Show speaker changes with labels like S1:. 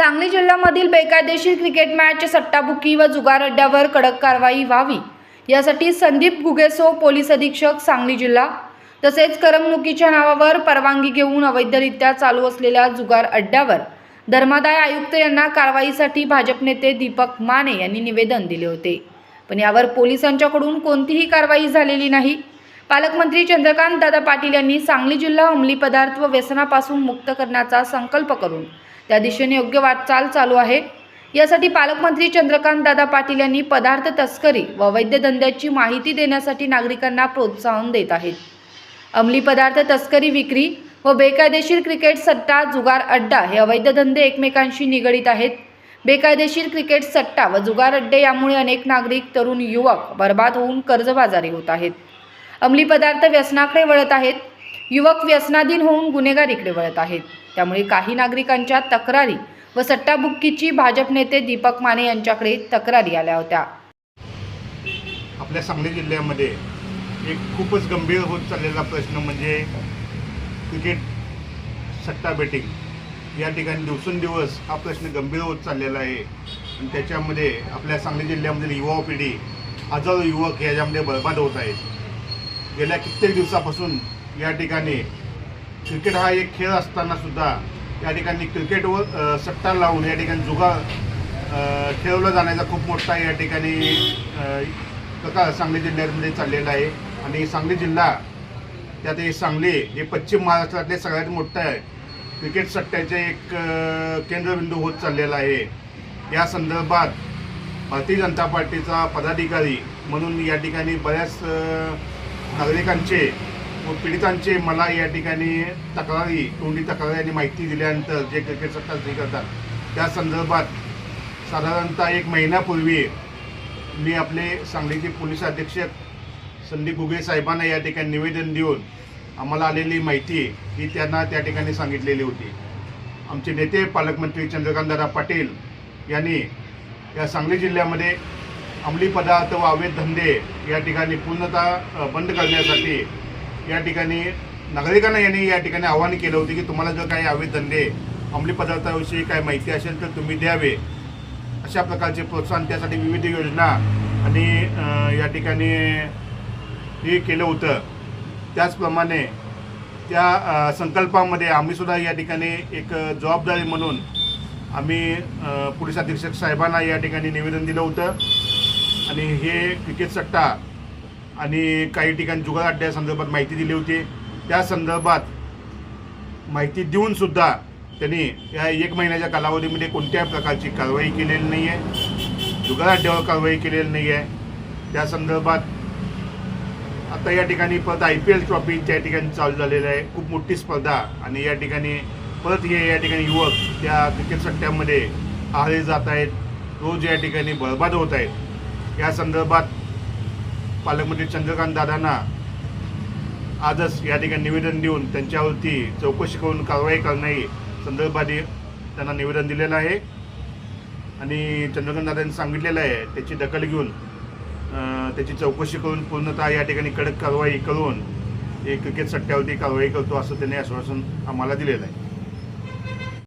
S1: सांगली जिल्ह्यामधील बेकायदेशीर cricket match सट्टाबुकी व जुगार अड्ड्यावर कडक कारवाई व्हावी. यासाठी संदीप गुगेसो पोलीस अधीक्षक सांगली जिल्हा तसेच करमणुकीच्या नावावर परवानगी घेऊन अवैधरित्या चालू असलेल्या जुगार अड्ड्यावर धर्मादाय आयुक्त यांना कारवाईसाठी भाजप नेते दीपक माने यांनी निवेदन दिले होते. पण यावर पोलिसांच्याकडून कोणतीही कारवाई झालेली नाही. पालकमंत्री चंद्रकांत दादा पाटील यांनी सांगली जिल्हा अंमली पदार्थ व व्यसनापासून मुक्त करण्याचा संकल्प करून त्या दिशेने योग्य वाटचाल चालू आहे. यासाठी पालकमंत्री चंद्रकांत दादा पाटील यांनी पदार्थ तस्करी व अवैध धंद्याची माहिती देण्यासाठी नागरिकांना प्रोत्साहन देत आहेत. अंमली पदार्थ तस्करी विक्री व बेकायदेशीर क्रिकेट सट्टा जुगार अड्डा हे अवैध धंदे एकमेकांशी निगडीत आहेत. बेकायदेशीर क्रिकेट सट्टा व जुगार अड्डे यामुळे अनेक नागरिक तरुण युवक बर्बाद होऊन कर्जबाजारी होत आहेत. अंमली पदार्थ व्यसनाकडे वळत आहेत. युवक व्यसनाधीन होऊन गुन्हेगारीकडे वळत आहेत. त्यामुळे काही नागरिकांच्या तक्रारी व सट्टाबुक्कीची भाजप नेते दीपक माने यांच्याकडे तक्रारी आल्या होत्या.
S2: आपल्या सांगली जिल्ह्यामध्ये एक खूपच गंभीर होत चाललेला प्रश्न म्हणजे क्रिकेट सट्टा बेटिंग. या ठिकाणी दिवसेंदिवस हा प्रश्न गंभीर होत चाललेला आहे. आणि त्याच्यामध्ये आपल्या सांगली जिल्ह्यामधील युवा पिढी हजारो युवक याच्यामध्ये बर्बाद होत आहेत. गेल्या कित्येक दिवसापासून या ठिकाणी क्रिकेट हा एक खेळ असताना सुद्धा या ठिकाणी क्रिकेटवर सट्टा लावून या ठिकाणी जुगार खेळवला जाण्याचा खूप मोठा या ठिकाणी अ, प्रकार सांगली जिल्ह्यामध्ये चाललेला आहे. आणि सांगली जिल्हा त्यात हे सांगली हे पश्चिम महाराष्ट्रातले सगळ्यात मोठं आहे क्रिकेट सट्ट्याचे एक केंद्रबिंदू होत चाललेला आहे. या संदर्भात भारतीय जनता पार्टीचा पदाधिकारी म्हणून या ठिकाणी बऱ्याच नागरिकांचे व पीडितांचे मला या ठिकाणी तक्रारी तोंडी तक्रारी आणि माहिती दिल्यानंतर जे क्रिकेट सट्टा करतात त्या संदर्भात साधारणतः एक महिन्यापूर्वी मी आपले सांगलीचे पोलीस अधीक्षक संदीप गुगे साहेबांना या ठिकाणी निवेदन देऊन आम्हाला आलेली माहिती ही त्यांना त्या ठिकाणी सांगितलेली होती. आमचे नेते पालकमंत्री चंद्रकांतदादा पाटील यांनी या सांगली जिल्ह्यामध्ये अंमली पदार्थ व अवैध धंदे या ठिकाणी पूर्णतः बंद करण्यासाठी या ठिकाणी नागरिकांना यांनी या ठिकाणी आवाहन केलं होतं की तुम्हाला जर काही अवैध धंदे अंमली पदार्थाविषयी काय माहिती असेल तर तुम्ही द्यावे. अशा प्रकारचे प्रोत्साहन त्यासाठी विविध योजना आणि या ठिकाणी हे केलं होतं. त्याचप्रमाणे त्या संकल्पामध्ये आम्हीसुद्धा या ठिकाणी एक जबाबदारी म्हणून आम्ही पोलीस अधीक्षक साहेबांना या ठिकाणी निवेदन दिलं होतं. आणि हे क्रिकेट सट्टा आणि काही ठिकाणी जुगार अड्ड्यासंदर्भात माहिती दिली होती. त्या संदर्भात माहिती देऊनसुद्धा त्यांनी या एक महिन्याच्या कालावधीमध्ये कोणत्याही प्रकारची कारवाई केलेली नाही आहे जुगार अड्ड्यावर कारवाई केलेली नाही आहे त्या संदर्भात आता या ठिकाणी परत आय पी एल ट्रॉफी त्या ठिकाणी चालू झालेलं आहे. खूप मोठी स्पर्धा आणि या ठिकाणी परत हे या ठिकाणी युवक त्या क्रिकेट सट्ट्यामध्ये आहारे जात आहेत. रोज या ठिकाणी बरबाद होत आहेत. या संदर्भात पालकमंत्री चंद्रकांत दादांना आजच या ठिकाणी निवेदन देऊन त्यांच्यावरती चौकशी करून कारवाई करण्याही संदर्भात त्यांना निवेदन दिलेलं आहे. आणि चंद्रकांत दादांनी सांगितलेलं आहे त्याची दखल घेऊन त्याची चौकशी करून पूर्णतः या ठिकाणी कडक कारवाई करून हे क्रिकेट सट्ट्यावरती कारवाई करतो असं त्यांनी आश्वासन आम्हाला दिलेलं आहे.